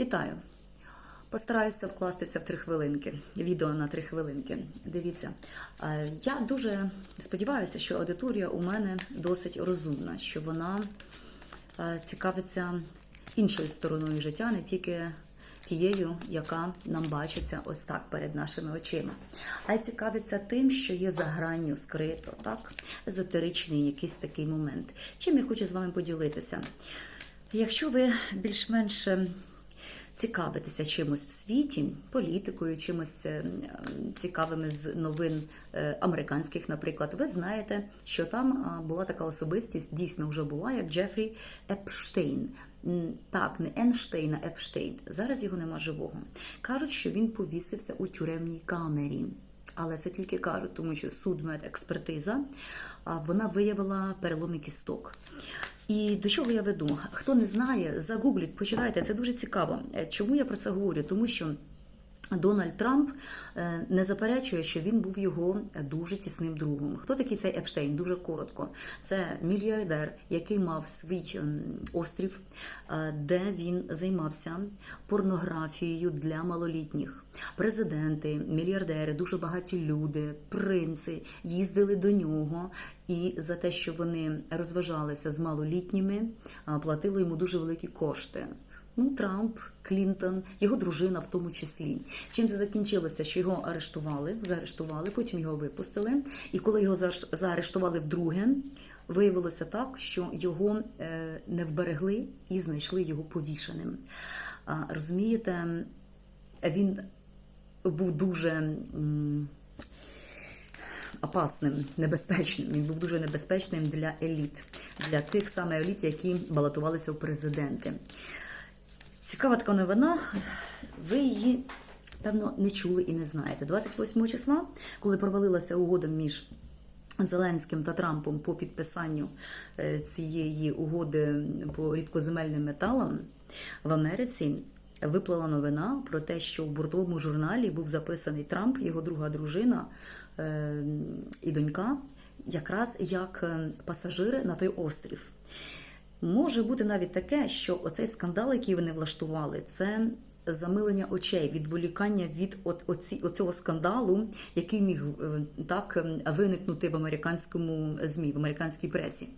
Вітаю! Постараюся вкластися в три хвилинки. Відео на три хвилинки. Дивіться, е, я дуже сподіваюся, що аудиторія у мене досить розумна, що вона е, цікавиться іншою стороною життя, не тільки тією, яка нам бачиться ось так перед нашими очима, а й цікавиться тим, що є за гранню скрито, так, езотеричний якийсь такий момент. Чим я хочу з вами поділитися? Якщо ви більш-менш цікавитеся чимось в світі, політикою, чимось е, цікавими з новин е, американських, наприклад, ви знаєте, що там була така особистість, дійсно вже була, як Джефрі Епштейн. Так, не Енштейн, а Епштейн. Зараз його нема живого. Кажуть, що він повісився у тюремній камері. Але це тільки кажуть, тому що судмедекспертиза вона виявила переломи кісток. І до чого я веду? Хто не знає, загугліть, почитайте, це дуже цікаво. Е, Чому я про це говорю? Тому що. Дональд Трамп е, не заперечує, що він був його дуже тісним другом. Хто такий цей Епштейн? Дуже коротко. Це мільярдер, який мав свій ем, острів, е, де він займався порнографією для малолітніх. Президенти, мільярдери, дуже багаті люди, принци їздили до нього, і за те, що вони розважалися з малолітніми, е, платили йому дуже великі кошти. Ну, Трамп, Клінтон, його дружина в тому числі. Чим це закінчилося? Що його арештували, заарештували, потім його випустили. І коли його заарештували вдруге, виявилося так, що його е, не вберегли і знайшли його повішеним. Розумієте, він був дуже. опасним, небезпечним. Він був дуже небезпечним для еліт, для тих саме еліт, які балотувалися в президенти. Цікава така новина. Ви її, певно, не чули і не знаєте. 28 числа, коли провалилася угода між Зеленським та Трампом по підписанню е, цієї угоди по рідкоземельним металам в Америці. Виплила новина про те, що в бортовому журналі був записаний Трамп, його друга дружина е, і донька, якраз як е, пасажири на той острів. Може бути навіть таке, що оцей скандал, який вони влаштували, це замилення очей, відволікання від оці, оцього скандалу, який міг е, так е, виникнути в американському змі, в американській пресі.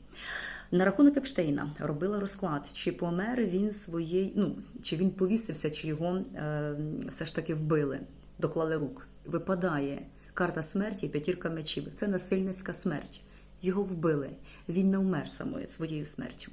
На рахунок Епштейна робила розклад, чи помер він своєї, ну чи він повісився, чи його е, все ж таки вбили, доклали рук. Випадає карта смерті, п'ятірка мечів. Це насильницька смерть. Його вбили. Він не вмер самою своєю смертю.